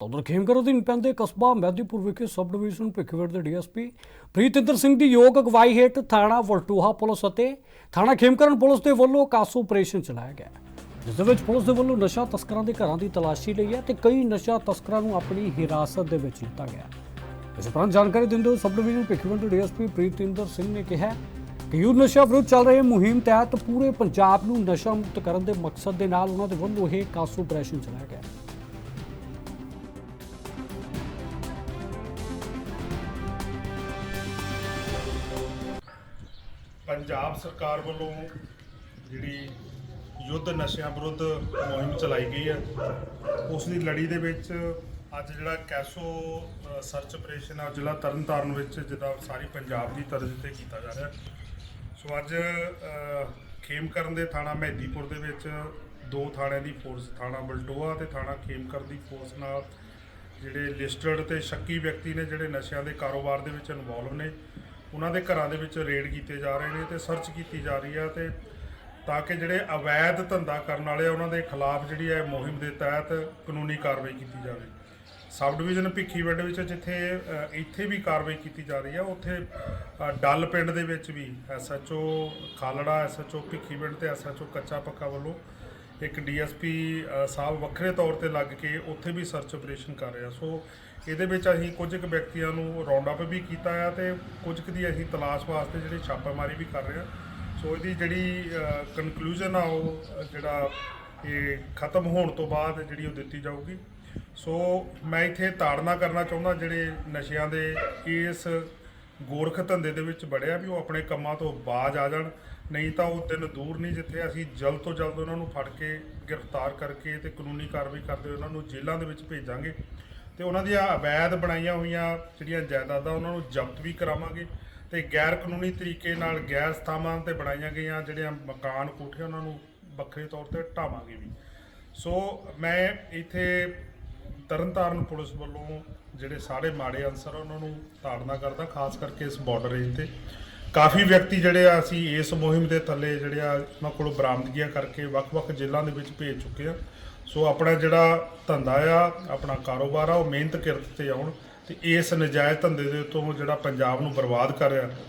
ਉਧਰ ਖੇਮਕਰ ਅਧੀਨ ਪੈਂਦੇ ਕਸਬਾ ਮਹਿਦੀਪੁਰ ਵਿਖੇ ਸਬ ਡਿਵੀਜ਼ਨ ਭਿੱਖਵਿੰਡ ਦੇ ਡੀਐਸਪੀ ਪ੍ਰੀਤਿੰਦਰ ਸਿੰਘ ਦੀ ਯੋਗ ਅਗਵਾਈ ਹੇਠ ਥਾਣਾ ਵਲਟੂਹਾ ਪੁਲਿਸ ਅਤੇ ਥਾਣਾ ਖੇਮਕਰਨ ਪੁਲਿਸ ਦੇ ਵੱਲੋਂ ਕਾਸੂ ਆਪਰੇਸ਼ਨ ਚਲਾਇਆ ਗਿਆ। ਜਿਸ ਦੇ ਵਿੱਚ ਪੁਲਿਸ ਦੇ ਵੱਲੋਂ ਨਸ਼ਾ ਤਸਕਰਾਂ ਦੇ ਘਰਾਂ ਦੀ ਤਲਾਸ਼ੀ ਲਈ ਹੈ ਤੇ ਕਈ ਨਸ਼ਾ ਤਸਕਰਾਂ ਨੂੰ ਆਪਣੀ ਹਿਰਾਸਤ ਦੇ ਵਿੱਚ ਲਿੱਤਾ ਗਿਆ। ਇਸ ਉਪਰੰਤ ਜਾਣਕਾਰੀ ਦਿੰਦੇ ਹੋਏ ਸਬ ਡਿਵੀਜ਼ਨ ਭਿੱਖਵਿੰਡ ਦੇ ਡੀਐਸਪੀ ਪ੍ਰੀਤਿੰਦਰ ਸਿੰਘ ਨੇ ਕਿਹਾ ਕਿ ਯੂਥ ਨਸ਼ਾ ਵਿਰੁੱਧ ਚੱਲ ਰਹੇ ਮੁਹਿੰਮ ਤਹਿਤ ਪੂਰੇ ਪੰਜਾਬ ਨੂੰ ਨਸ਼ਾ ਮੁਕਤ ਕਰਨ ਦੇ ਮਕਸਦ ਦੇ ਨਾਲ ਉਹਨਾਂ ਦੇ ਵੱਲੋਂ ਇਹ ਕਾਸੂ ਆਪਰੇਸ਼ਨ ਚਲਾਇਆ ਗਿਆ। ਪੰਜਾਬ ਸਰਕਾਰ ਵੱਲੋਂ ਜਿਹੜੀ ਯੁੱਧ ਨਸ਼ਿਆਂ ਵਿਰੁੱਧ ਮੁਹਿੰਮ ਚਲਾਈ ਗਈ ਹੈ, ਉਸ ਦੀ ਲੜੀ ਦੇ ਵਿੱਚ ਅੱਜ ਜਿਹੜਾ ਕੈਸੋ ਸਰਚ ਆਪਰੇਸ਼ਨ ਆ ਜ਼ਿਲ੍ਹਾ ਤਰਨਤਾਰਨ ਵਿੱਚ ਜਿਹਦਾ ਸਾਰੀ ਪੰਜਾਬ ਦੀ ਤਰਜ਼ ਤੇ ਕੀਤਾ ਜਾ ਰਿਹਾ। ਸੋ ਅੱਜ ਖੇਮਕਰਨ ਦੇ ਥਾਣਾ ਮਹਿਦੀਪੁਰ ਦੇ ਵਿੱਚ ਦੋ ਥਾਣਿਆਂ ਦੀ ਫੋਰਸ ਥਾਣਾ ਬਲਟੋਆ ਤੇ ਥਾਣਾ ਖੇਮਕਰ ਦੀ ਫੋਰਸ ਨਾਲ ਜਿਹੜੇ ਲਿਸਟਡ ਤੇ ਸ਼ੱਕੀ ਵਿਅਕਤੀ ਨੇ ਜਿਹੜੇ ਨਸ਼ਿਆਂ ਦੇ ਕਾਰੋਬਾਰ ਦੇ ਵਿੱਚ ਇਨਵੋਲਵ ਨੇ ਉਹਨਾਂ ਦੇ ਘਰਾਂ ਦੇ ਵਿੱਚ ਰੇਡ ਕੀਤੇ ਜਾ ਰਹੇ ਨੇ ਤੇ ਸਰਚ ਕੀਤੀ ਜਾ ਰਹੀ ਹੈ ਤੇ ਤਾਂ ਕਿ ਜਿਹੜੇ ਅਵੈਧ ਧੰਦਾ ਕਰਨ ਵਾਲੇ ਆ, ਉਹਨਾਂ ਦੇ ਖਿਲਾਫ ਜਿਹੜੀ ਹੈ ਮੁਹਿੰਮ ਦੇ ਤਹਿਤ ਕਾਨੂੰਨੀ ਕਾਰਵਾਈ ਕੀਤੀ ਜਾਵੇ। ਸਬ ਡਿਵੀਜ਼ਨ ਭਿੱਖੀਵਿੰਡ ਵਿੱਚ ਜਿੱਥੇ ਇੱਥੇ ਵੀ ਕਾਰਵਾਈ ਕੀਤੀ ਜਾ ਰਹੀ ਹੈ ਉੱਥੇ ਡੱਲ ਪਿੰਡ ਦੇ ਵਿੱਚ ਵੀ ਐਸਐਚਓ ਖਾਲੜਾ ਐਸਐਚਓ ਭਿੱਖੀਵਿੰਡ ਤੇ ਐਸਐਚਓ ਕੱਚਾ ਪੱਕਾ ਵੱਲੋਂ ਇੱਕ ਡੀਐਸਪੀ ਸਾਹਿਬ ਵੱਖਰੇ ਤੌਰ ਤੇ ਲੱਗ ਕੇ ਉੱਥੇ ਵੀ ਸਰਚ ਆਪਰੇਸ਼ਨ ਕਰ ਰਿਹਾ। ਸੋ ਇਹਦੇ ਵਿੱਚ ਅਸੀਂ ਕੁਝ ਕੁ ਵਿਅਕਤੀਆਂ ਨੂੰ ਰਾਉਂਡ ਅਪ ਵੀ ਕੀਤਾ ਆ ਤੇ ਕੁਝ ਕੁ ਦੀ ਅਸੀਂ ਤਲਾਸ਼ ਵਾਸਤੇ ਜਿਹੜੀ ਛਾਪਾਮਾਰੀ ਵੀ ਕਰ ਰਹੇ ਹਾਂ ਸੋ ਇਹਦੀ ਜਿਹੜੀ ਕਨਕਲੂਜਨ ਆ ਉਹ ਜਿਹੜਾ ਇਹ ਖਤਮ ਹੋਣ ਤੋਂ ਬਾਅਦ ਜਿਹੜੀ ਉਹ ਦਿੱਤੀ ਜਾਊਗੀ। ਸੋ ਮੈਂ ਇੱਥੇ ਤਾੜਨਾ ਕਰਨਾ ਚਾਹੁੰਦਾ ਜਿਹੜੇ ਨਸ਼ਿਆਂ ਦੇ ਇਸ ਗੋਰਖ ਧੰਦੇ ਦੇ ਵਿੱਚ ਬੜਿਆ ਵੀ ਉਹ ਆਪਣੇ ਕੰਮਾਂ ਤੋਂ ਬਾਜ ਆ ਜਾਣ। ਨਹੀਂ ਤਾਂ ਉਹ ਦਿਨ ਦੂਰ ਨਹੀਂ ਜਿੱਥੇ ਅਸੀਂ ਜਲਦ ਤੋਂ ਜਲਦ ਉਹਨਾਂ ਨੂੰ ਫੜ ਕੇ ਗ੍ਰਿਫਤਾਰ ਕਰਕੇ ਤੇ ਕਾਨੂੰਨੀ ਕਾਰਵਾਈ ਕਰਦੇ ਉਹਨਾਂ ਨੂੰ ਜੇਲ੍ਹਾਂ ਦੇ ਵਿੱਚ ਭੇਜਾਂਗੇ ਤੇ ਉਹਨਾਂ ਦੀਆਂ ਅਵੈਧ ਬਣਾਈਆਂ ਹੋਈਆਂ ਜਿਹੜੀਆਂ ਜਾਇਦਾਦਾਂ ਉਹਨਾਂ ਨੂੰ ਜ਼ਬਤ ਵੀ ਕਰਾਵਾਂਗੇ ਤੇ ਗੈਰ ਕਾਨੂੰਨੀ ਤਰੀਕੇ ਨਾਲ ਗੈਰ ਸਥਾਨਾਂ ਤੇ ਬਣਾਈਆਂ ਗਈਆਂ ਜਿਹੜੀਆਂ ਮਕਾਨ ਕੋਠੇ ਉਹਨਾਂ ਨੂੰ ਵੱਖਰੇ ਤੌਰ ਤੇ ਢਾਵਾਂਗੇ ਵੀ। ਸੋ ਮੈਂ ਇੱਥੇ ਤਰਨਤਾਰਨ ਪੁਲਿਸ ਵੱਲੋਂ ਜਿਹੜੇ ਸਾਰੇ ਮਾੜੇ ਅਨਸਰ ਆ, ਉਹਨਾਂ ਨੂੰ ਤਾੜਨਾ ਕਰਦਾ ਖਾਸ ਕਰਕੇ ਇਸ ਬਾਰਡਰ ਰੇਂਜ ਤੇ। ਕਾਫੀ ਵਿਅਕਤੀ ਜਿਹੜੇ ਆ ਅਸੀਂ ਇਸ ਮੁਹਿੰਮ ਦੇ ਥੱਲੇ ਜਿਹੜੇ ਆ ਉਹਨਾਂ ਕੋਲੋਂ ਬਰਾਮਦਗੀਆਂ ਕਰਕੇ ਵੱਖ-ਵੱਖ ਜ਼ਿਲ੍ਹਿਆਂ ਦੇ ਵਿੱਚ ਭੇਜ ਚੁੱਕੇ ਆ। ਸੋ ਆਪਣਾ ਜਿਹੜਾ ਧੰਦਾ ਆ ਆਪਣਾ ਕਾਰੋਬਾਰ ਆ ਉਹ ਮਿਹਨਤ ਕਿਰਤ ਤੇ ਆਉਣ ਤੇ ਇਸ ਨਜਾਇਜ਼ ਧੰਦੇ ਦੇ ਉੱਤੋਂ ਜਿਹੜਾ ਪੰਜਾਬ ਨੂੰ ਬਰਬਾਦ ਕਰ ਰਿਹਾ।